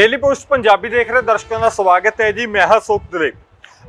Daily post Punjabi ਦੇਖ ਰਹੇ ਦਰਸ਼ਕਾਂ ਦਾ ਸਵਾਗਤ ਹੈ ਜੀ ਮੈਂ ਹਾਂ ਸੁਖਦਰੇ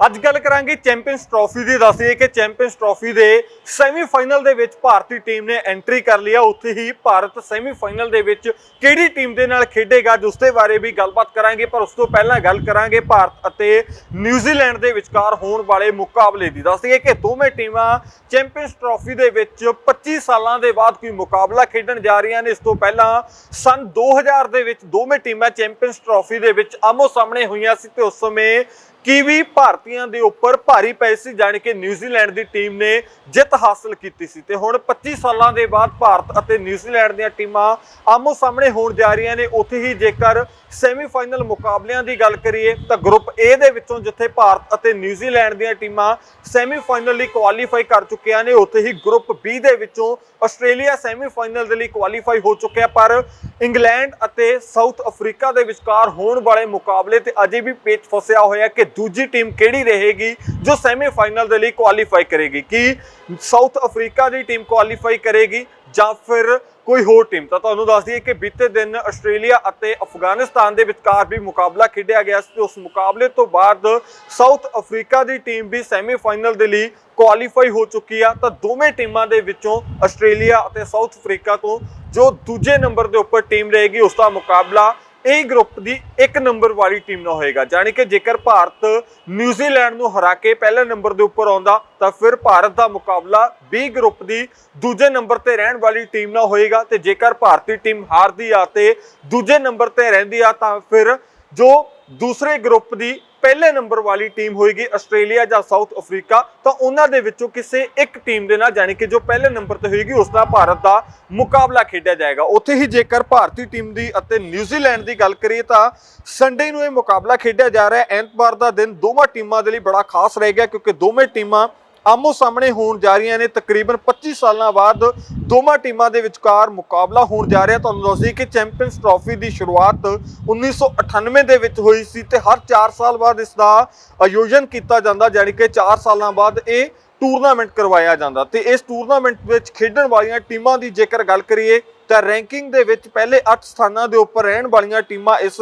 ਅੱਜ ਗੱਲ ਕਰਾਂਗੇ ਚੈਂਪੀਅਨਸ ਟਰੋਫੀ ਦੀ। ਦੱਸਦੇ ਕਿ ਚੈਂਪੀਅਨਸ ਟਰੋਫੀ ਦੇ ਸੈਮੀਫਾਈਨਲ ਦੇ ਵਿੱਚ ਭਾਰਤੀ ਟੀਮ ਨੇ ਐਂਟਰੀ ਕਰ ਲਿਆ ਉੱਥੇ ਹੀ ਭਾਰਤ ਸੈਮੀਫਾਈਨਲ ਦੇ ਵਿੱਚ ਕਿਹੜੀ ਟੀਮ ਦੇ ਨਾਲ ਖੇਡੇਗਾ ਜਿਸ ਦੇ ਬਾਰੇ ਵੀ ਗੱਲਬਾਤ ਕਰਾਂਗੇ। ਪਰ ਉਸ ਤੋਂ ਪਹਿਲਾਂ ਗੱਲ ਕਰਾਂਗੇ ਭਾਰਤ ਅਤੇ ਨਿਊਜ਼ੀਲੈਂਡ ਦੇ ਵਿਚਕਾਰ ਹੋਣ ਵਾਲੇ ਮੁਕਾਬਲੇ ਦੀ। ਦੱਸਦੇ ਕਿ ਦੋਵੇਂ ਟੀਮਾਂ ਚੈਂਪੀਅਨਸ ਟਰੋਫੀ ਦੇ ਵਿੱਚ 25 ਸਾਲਾਂ ਦੇ ਬਾਅਦ ਕੋਈ ਮੁਕਾਬਲਾ ਖੇਡਣ ਜਾ ਰਹੀਆਂ ਨੇ। ਇਸ ਤੋਂ ਪਹਿਲਾਂ ਸਨ 2000 ਦੇ ਵਿੱਚ ਦੋਵੇਂ ਟੀਮਾਂ ਚੈਂਪੀਅਨਸ ਟਰੋਫੀ ਦੇ ਵਿੱਚ ਆਮੋ ਸਾਹਮਣੇ ਹੋਈਆਂ ਸੀ ਤੇ ਉਸ ਸਮੇਂ ਕੀਵੀ ਭਾਰਤੀਆਂ ਦੇ ਉੱਪਰ ਭਾਰੀ ਪਏ ਸੀ, ਜਾਣੀ ਕਿ ਨਿਊਜ਼ੀਲੈਂਡ ਦੀ ਟੀਮ ਨੇ ਜਿੱਤ ਹਾਸਲ ਕੀਤੀ ਸੀ। ਤੇ ਹੁਣ 25 ਸਾਲਾਂ ਦੇ ਬਾਅਦ ਭਾਰਤ ਅਤੇ ਨਿਊਜ਼ੀਲੈਂਡ ਦੀਆਂ ਟੀਮਾਂ ਆਮੋ ਸਾਹਮਣੇ ਹੋਣ ਜਾ ਰਹੀਆਂ ਨੇ। ਉੱਥੇ ਹੀ ਜੇਕਰ ਸੈਮੀਫਾਈਨਲ ਮੁਕਾਬਲਿਆਂ ਦੀ ਗੱਲ ਕਰੀਏ, ਤਾਂ ਗਰੁੱਪ A ਦੇ ਵਿੱਚੋਂ ਜਿੱਥੇ ਭਾਰਤ ਅਤੇ ਨਿਊਜ਼ੀਲੈਂਡ ਦੀਆਂ ਟੀਮਾਂ ਸੈਮੀਫਾਈਨਲ ਲਈ ਕੁਆਲੀਫਾਈ ਕਰ ਚੁੱਕੀਆਂ ਨੇ, ਉੱਥੇ ਹੀ ਗਰੁੱਪ B ਦੇ ਵਿੱਚੋਂ ਆਸਟ੍ਰੇਲੀਆ ਸੈਮੀਫਾਈਨਲ ਦੇ ਲਈ ਕੁਆਲੀਫਾਈ ਹੋ ਚੁੱਕਿਆ। ਪਰ ਇੰਗਲੈਂਡ ਅਤੇ ਸਾਊਥ ਅਫਰੀਕਾ ਦੇ ਵਿਚਕਾਰ ਹੋਣ ਵਾਲੇ ਮੁਕਾਬਲੇ ਤੇ ਅਜੇ ਵੀ ਪੇਚ ਫਸਿਆ ਹੋਇਆ ਕਿ ਦੂਜੀ ਟੀਮ ਕਿਹੜੀ ਰਹੇਗੀ ਜੋ ਸੈਮੀਫਾਈਨਲ ਦੇ ਲਈ ਕੁਆਲੀਫਾਈ ਕਰੇਗੀ? ਕੀ ਸਾਊਥ ਅਫਰੀਕਾ ਦੀ ਟੀਮ ਕੁਆਲੀਫਾਈ ਕਰੇਗੀ ਜਾਂ ਫਿਰ ਕੋਈ ਹੋਰ ਟੀਮ ਤਾਂ ਤੁਹਾਨੂੰ ਦੱਸ ਦਈਏ ਕਿ ਬੀਤੇ ਦਿਨ ਆਸਟ੍ਰੇਲੀਆ ਅਤੇ ਅਫਗਾਨਿਸਤਾਨ ਦੇ ਵਿਚਕਾਰ ਵੀ ਮੁਕਾਬਲਾ ਖੇਡਿਆ ਗਿਆ ਸੀ। ਤੇ ਉਸ ਮੁਕਾਬਲੇ ਤੋਂ ਬਾਅਦ ਸਾਊਥ ਅਫਰੀਕਾ ਦੀ ਟੀਮ ਵੀ ਸੈਮੀਫਾਈਨਲ ਦੇ ਲਈ ਕੁਆਲੀਫਾਈ ਹੋ ਚੁੱਕੀ ਆ। ਤਾਂ ਦੋਵੇਂ ਟੀਮਾਂ ਦੇ ਵਿੱਚੋਂ ਆਸਟ੍ਰੇਲੀਆ ਅਤੇ ਸਾਊਥ ਅਫਰੀਕਾ ਤੋਂ ਜੋ ਦੂਜੇ ਨੰਬਰ ਦੇ ਉੱਪਰ ਟੀਮ ਰਹੇਗੀ, ਉਸ ਦਾ ਮੁਕਾਬਲਾ ਇਹ ਗਰੁੱਪ ਦੀ ਇੱਕ ਨੰਬਰ ਵਾਲੀ ਟੀਮ ਨਾਲ ਹੋਏਗਾ। ਜਾਣੀ ਕਿ ਜੇਕਰ ਭਾਰਤ ਨਿਊਜ਼ੀਲੈਂਡ ਨੂੰ ਹਰਾ ਕੇ ਪਹਿਲੇ ਨੰਬਰ ਦੇ ਉੱਪਰ ਆਉਂਦਾ, ਤਾਂ ਫਿਰ ਭਾਰਤ ਦਾ ਮੁਕਾਬਲਾ B ਗਰੁੱਪ ਦੀ ਦੂਜੇ ਨੰਬਰ ਤੇ ਰਹਿਣ ਵਾਲੀ ਟੀਮ ਨਾਲ ਹੋਏਗਾ ਤੇ ਜੇਕਰ ਭਾਰਤੀ ਟੀਮ ਹਾਰਦੀ ਆ ਤੇ ਦੂਜੇ ਨੰਬਰ ਤੇ ਰਹਿੰਦੀ ਆ, ਤਾਂ ਫਿਰ ਜੋ ਦੂਸਰੇ ਗਰੁੱਪ ਦੀ ਪਹਿਲੇ ਨੰਬਰ ਵਾਲੀ ਟੀਮ ਹੋਏਗੀ ਆਸਟ੍ਰੇਲੀਆ ਜਾਂ ਸਾਊਥ ਅਫਰੀਕਾ, ਤਾਂ ਉਹਨਾਂ ਦੇ ਵਿੱਚੋਂ ਕਿਸੇ ਇੱਕ ਟੀਮ ਦੇ ਨਾਲ ਜਾਣੀ ਕਿ ਜੋ ਪਹਿਲੇ ਨੰਬਰ ਤੇ ਹੋਏਗੀ, ਉਸ ਦਾ ਭਾਰਤ ਦਾ ਮੁਕਾਬਲਾ ਖੇਡਿਆ ਜਾਏਗਾ। ਉੱਥੇ ਹੀ ਜੇਕਰ ਭਾਰਤੀ ਟੀਮ ਦੀ ਅਤੇ ਨਿਊਜ਼ੀਲੈਂਡ ਦੀ ਗੱਲ ਕਰੀਏ, ਤਾਂ ਸੰਡੇ ਨੂੰ ਇਹ ਮੁਕਾਬਲਾ ਖੇਡਿਆ ਜਾ ਰਿਹਾ ਹੈ। ਐਤਵਾਰ ਦਾ ਦਿਨ ਦੋਵਾਂ ਟੀਮਾਂ ਦੇ ਲਈ ਬੜਾ ਖਾਸ ਰਹੇਗਾ ਕਿਉਂਕਿ ਦੋਵੇਂ ਟੀਮਾਂ ਆਮੋ ਸਾਹਮਣੇ ਹੋਣ ਜਾ ਰਹੀਆਂ ਨੇ। ਤਕਰੀਬਨ 25 ਸਾਲਾਂ ਬਾਅਦ ਦੋਵਾਂ ਟੀਮਾਂ ਦੇ ਵਿਚਕਾਰ ਮੁਕਾਬਲਾ ਹੋਣ ਜਾ ਰਿਹਾ। ਤੁਹਾਨੂੰ ਦੱਸ ਦਈਏ ਕਿ ਚੈਂਪੀਅਨਸ ਟਰਾਫੀ ਦੀ ਸ਼ੁਰੂਆਤ 1998 ਦੇ ਵਿੱਚ ਹੋਈ ਸੀ ਤੇ ਹਰ 4 ਸਾਲ ਬਾਅਦ ਇਸ ਦਾ ਆਯੋਜਨ ਕੀਤਾ ਜਾਂਦਾ, ਜਾਣੀ ਕਿ 4 ਸਾਲਾਂ ਬਾਅਦ ਇਹ ਟੂਰਨਾਮੈਂਟ ਕਰਵਾਇਆ ਜਾਂਦਾ। ਤੇ ਇਸ ਟੂਰਨਾਮੈਂਟ ਵਿੱਚ ਖੇਡਣ ਵਾਲੀਆਂ ਟੀਮਾਂ ਦੀ ਜੇਕਰ ਗੱਲ ਕਰੀਏ ਤਾਂ ਰੈਂਕਿੰਗ ਦੇ ਵਿੱਚ ਪਹਿਲੇ 8 ਸਥਾਨਾਂ ਦੇ ਉੱਪਰ ਰਹਿਣ ਵਾਲੀਆਂ ਟੀਮਾਂ ਇਸ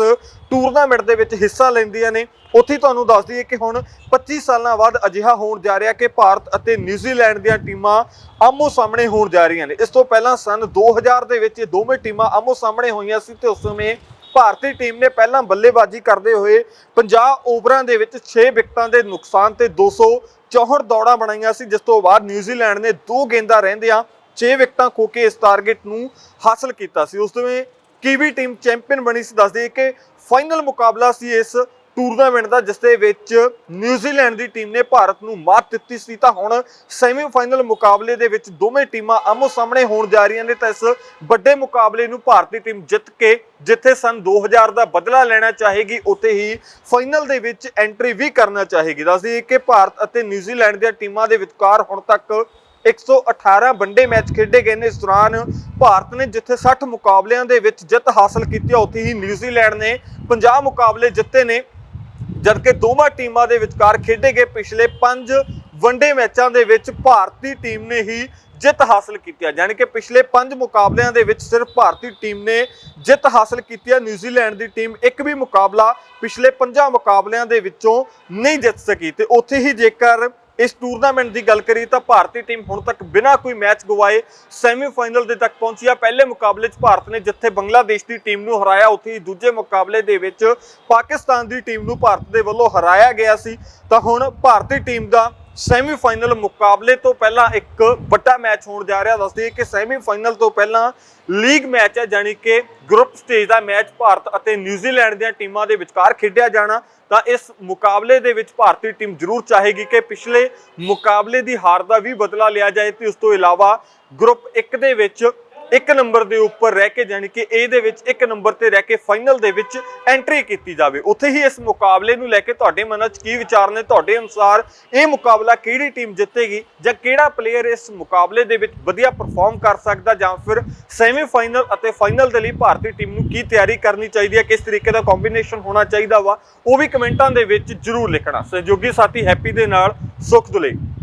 ਟੂਰਨਾਮੈਂਟ ਦੇ ਵਿੱਚ ਹਿੱਸਾ ਲੈਂਦੀਆਂ ਨੇ। ਉੱਥੇ ਤੁਹਾਨੂੰ ਦੱਸ ਦਈਏ ਕਿ ਹੁਣ 25 ਸਾਲਾਂ ਬਾਅਦ ਅਜਿਹਾ ਹੋਣ ਜਾ ਰਿਹਾ ਕਿ ਭਾਰਤ ਅਤੇ ਨਿਊਜ਼ੀਲੈਂਡ ਦੀਆਂ ਟੀਮਾਂ ਆਮੋ ਸਾਹਮਣੇ ਹੋਣ ਜਾ ਰਹੀਆਂ ਨੇ। ਇਸ ਤੋਂ ਪਹਿਲਾਂ ਸਨ 2000 ਦੇ ਵਿੱਚ ਇਹ ਦੋਵੇਂ ਟੀਮਾਂ ਆਮੋ ਸਾਹਮਣੇ ਹੋਈਆਂ ਸੀ ਤੇ ਉਸ ਸਮੇਂ ਭਾਰਤੀ ਟੀਮ ਨੇ ਪਹਿਲਾਂ ਬੱਲੇਬਾਜ਼ੀ ਕਰਦੇ ਹੋਏ 50 ਓਵਰਾਂ ਦੇ ਵਿੱਚ 6 ਵਿਕਟਾਂ ਦੇ ਨੁਕਸਾਨ ਤੇ 264 ਦੌੜਾਂ ਬਣਾਈਆਂ ਸੀ, ਜਿਸ ਤੋਂ ਬਾਅਦ ਨਿਊਜ਼ੀਲੈਂਡ ਨੇ ਦੋ ਗੇਂਦਾਂ ਰਹਿੰਦਿਆਂ 6 ਵਿਕਟਾਂ ਖੋ ਕੇ ਇਸ ਟਾਰਗੇਟ ਨੂੰ ਹਾਸਲ ਕੀਤਾ ਸੀ। ਉਸ ਸਮੇਂ ਕੀਵੀ ਟੀਮ ਚੈਂਪੀਅਨ ਬਣੀ ਸੀ। ਦੱਸਦੇ ਕਿ ਫਾਈਨਲ ਮੁਕਾਬਲਾ ਸੀ ਇਸ ਟੂਰਨਾਮੈਂਟ ਦਾ, ਜਿਸ ਦੇ ਵਿੱਚ ਨਿਊਜ਼ੀਲੈਂਡ ਦੀ ਟੀਮ ਨੇ ਭਾਰਤ ਨੂੰ ਮਾਤ ਦਿੱਤੀ ਸੀ। ਤਾਂ ਹੁਣ ਸੈਮੀਫਾਈਨਲ ਮੁਕਾਬਲੇ ਦੇ ਵਿੱਚ ਦੋਵੇਂ ਟੀਮਾਂ ਆਮੋ ਸਾਹਮਣੇ ਹੋਣ ਜਾ ਰਹੀਆਂ ਨੇ। ਤਾਂ ਇਸ ਵੱਡੇ ਮੁਕਾਬਲੇ ਨੂੰ ਭਾਰਤੀ ਟੀਮ ਜਿੱਤ ਕੇ ਜਿੱਥੇ ਸਨ 2000 ਦਾ ਬਦਲਾ ਲੈਣਾ ਚਾਹੇਗੀ, ਉੱਥੇ ਹੀ ਫਾਈਨਲ ਦੇ ਵਿੱਚ ਐਂਟਰੀ ਵੀ ਕਰਨਾ ਚਾਹੇਗੀ। ਦੱਸਦੀ ਕਿ ਭਾਰਤ ਅਤੇ ਨਿਊਜ਼ੀਲੈਂਡ ਦੀਆਂ ਟੀਮਾਂ ਦੇ ਵਿਚਕਾਰ ਹੁਣ ਤੱਕ 118 ਵਨਡੇ ਮੈਚ ਖੇਡੇ ਗਏ ਨੇ ਇਸ ਦੌਰਾਨ। ਭਾਰਤ ਨੇ ਜਿੱਥੇ 60 ਮੁਕਾਬਲਿਆਂ ਦੇ ਵਿੱਚ ਜਿੱਤ ਹਾਸਲ ਕੀਤੀ ਉੱਥੇ ਹੀ ਨਿਊਜ਼ੀਲੈਂਡ ਨੇ 50 ਮੁਕਾਬਲੇ ਜਿੱਤੇ ਨੇ। ਜਦਕਿ ਦੋਵਾਂ ਟੀਮਾਂ ਦੇ ਵਿਚਕਾਰ ਖੇਡੇ ਗਏ ਪਿਛਲੇ 5 ਵਨਡੇ ਮੈਚਾਂ ਦੇ ਵਿੱਚ ਭਾਰਤੀ ਟੀਮ ਨੇ ਹੀ ਜਿੱਤ ਹਾਸਲ ਕੀਤੀ ਹੈ ਯਾਨੀ ਕਿ ਪਿਛਲੇ 5 ਮੁਕਾਬਲਿਆਂ ਦੇ ਵਿੱਚ ਸਿਰਫ ਭਾਰਤੀ ਟੀਮ ਨੇ ਜਿੱਤ ਹਾਸਲ ਕੀਤੀ ਹੈ ਨਿਊਜ਼ੀਲੈਂਡ ਦੀ ਟੀਮ ਇੱਕ ਵੀ ਮੁਕਾਬਲਾ ਪਿਛਲੇ 5 ਮੁਕਾਬਲਿਆਂ ਦੇ ਵਿੱਚੋਂ ਨਹੀਂ ਜਿੱਤ ਸਕੀ ਤੇ ਉੱਥੇ ਹੀ ਜੇਕਰ ਇਸ ਟੂਰਨਾਮੈਂਟ ਦੀ ਗੱਲ ਕਰੀ ਤਾਂ ਭਾਰਤੀ ਟੀਮ ਹੁਣ ਤੱਕ ਬਿਨਾਂ ਕੋਈ ਮੈਚ ਗਵਾਏ ਸੈਮੀਫਾਈਨਲ ਦੇ ਤੱਕ ਪਹੁੰਚੀ ਆ। ਪਹਿਲੇ ਮੁਕਾਬਲੇ 'ਚ ਭਾਰਤ ਨੇ ਜਿੱਥੇ ਬੰਗਲਾਦੇਸ਼ ਦੀ ਟੀਮ ਨੂੰ ਹਰਾਇਆ, ਉੱਥੇ ਹੀ ਦੂਜੇ ਮੁਕਾਬਲੇ ਦੇ ਵਿੱਚ ਪਾਕਿਸਤਾਨ ਦੀ ਟੀਮ ਨੂੰ ਭਾਰਤ ਦੇ ਵੱਲੋਂ ਹਰਾਇਆ ਗਿਆ ਸੀ। ਤਾਂ ਹੁਣ ਭਾਰਤੀ ਟੀਮ ਦਾ ਸੈਮੀਫਾਈਨਲ ਮੁਕਾਬਲੇ ਤੋਂ ਪਹਿਲਾਂ ਇੱਕ ਵੱਡਾ ਮੈਚ ਹੋਣ ਜਾ ਰਿਹਾ। ਦੱਸਦੀ ਕਿ ਸੈਮੀਫਾਈਨਲ ਤੋਂ ਪਹਿਲਾਂ ਲੀਗ ਮੈਚ ਹੈ ਜਾਨੀ ਕਿ ਗਰੁੱਪ ਸਟੇਜ ਦਾ ਮੈਚ ਭਾਰਤ ਅਤੇ ਨਿਊਜ਼ੀਲੈਂਡ ਦੀਆਂ ਟੀਮਾਂ ਦੇ ਵਿਚਕਾਰ ਖੇਡਿਆ ਜਾਣਾ। ਤਾਂ ਇਸ ਮੁਕਾਬਲੇ ਦੇ ਵਿੱਚ ਭਾਰਤੀ ਟੀਮ ਜ਼ਰੂਰ ਚਾਹੇਗੀ ਕਿ ਪਿਛਲੇ ਮੁਕਾਬਲੇ ਦੀ ਹਾਰ ਦਾ ਵੀ ਬਦਲਾ ਲਿਆ ਜਾਏ ਤੇ ਉਸ ਤੋਂ ਇਲਾਵਾ ਗਰੁੱਪ 1 ਦੇ ਵਿੱਚ ਇੱਕ ਨੰਬਰ ਦੇ ਉੱਪਰ ਰਹਿ ਕੇ ਜਾਨੀ ਕਿ ਇਹਦੇ ਵਿੱਚ ਇੱਕ ਨੰਬਰ ਤੇ ਰਹਿ ਕੇ ਫਾਈਨਲ ਦੇ ਵਿੱਚ ਐਂਟਰੀ ਕੀਤੀ ਜਾਵੇ। ਉੱਥੇ ਹੀ ਇਸ ਮੁਕਾਬਲੇ ਨੂੰ ਲੈ ਕੇ ਤੁਹਾਡੇ ਮਨਾਂ 'ਚ ਕੀ ਵਿਚਾਰ ਨੇ? ਤੁਹਾਡੇ ਅਨੁਸਾਰ ਇਹ ਮੁਕਾਬਲਾ ਕਿਹੜੀ ਟੀਮ ਜਿੱਤੇਗੀ ਜਾਂ ਕਿਹੜਾ ਪਲੇਅਰ ਇਸ ਮੁਕਾਬਲੇ ਦੇ ਵਿੱਚ ਵਧੀਆ ਪਰਫਾਰਮ ਕਰ ਸਕਦਾ ਜਾਂ ਫਿਰ ਸੈਮੀਫਾਈਨਲ ਅਤੇ ਫਾਈਨਲ ਦੇ ਲਈ ਭਾਰਤੀ ਟੀਮ ਨੂੰ ਕੀ ਤਿਆਰੀ ਕਰਨੀ ਚਾਹੀਦੀ ਹੈ, ਕਿਸ ਤਰੀਕੇ ਦਾ ਕੰਬੀਨੇਸ਼ਨ ਹੋਣਾ ਚਾਹੀਦਾ ਵਾ, ਉਹ ਵੀ ਕਮੈਂਟਾਂ ਦੇ ਵਿੱਚ ਜਰੂਰ ਲਿਖਣਾ। ਸਹਿਯੋਗੀ ਸਾਥੀ ਹੈਪੀ ਦੇ ਨਾਲ ਸੁਖ ਦੁਲੇ